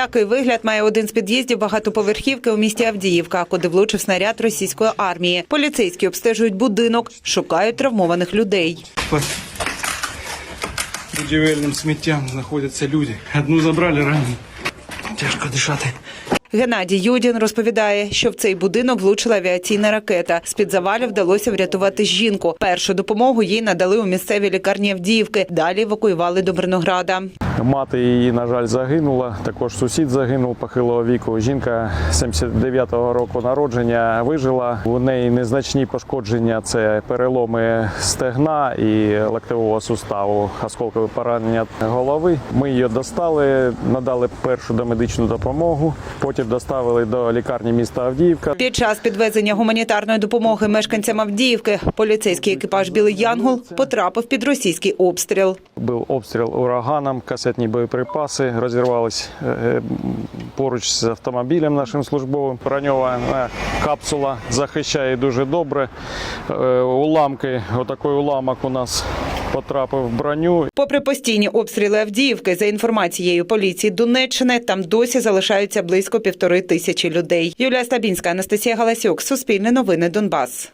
Такий вигляд має один з під'їздів багатоповерхівки у місті Авдіївка, куди влучив снаряд російської армії. Поліцейські обстежують будинок, шукають травмованих людей. Под будівельним сміттям знаходяться люди. Одну забрали рані. Тяжко дишати. Геннадій Юдін розповідає, що в цей будинок влучила авіаційна ракета. З під завалів вдалося врятувати жінку. Першу допомогу їй надали у місцевій лікарні Авдіївки. Далі евакуювали до Мирнограда. Мати її, на жаль, загинула. Також сусід загинув похилого віку. Жінка 79-го року народження вижила. У неї незначні пошкодження це переломи стегна і ліктевого суставу, осколкове поранення голови. Ми її достали, надали першу домедичну допомогу. Потім доставили до лікарні міста Авдіївка. Під час підвезення гуманітарної допомоги мешканцям Авдіївки поліцейський екіпаж Білий Янгол потрапив під російський обстріл. Був обстріл ураганом, касетні боєприпаси розірвались е, поруч з автомобілем нашим службовим. Броньована капсула захищає дуже добре. Е, Уламки, отакий уламок у нас потрапив в броню. Попри постійні обстріли Авдіївки, за інформацією поліції Донеччини, там досі залишаються близько півтори тисячі людей. Юлія Стабінська, Анастасія Галасюк, Суспільне новини Донбас.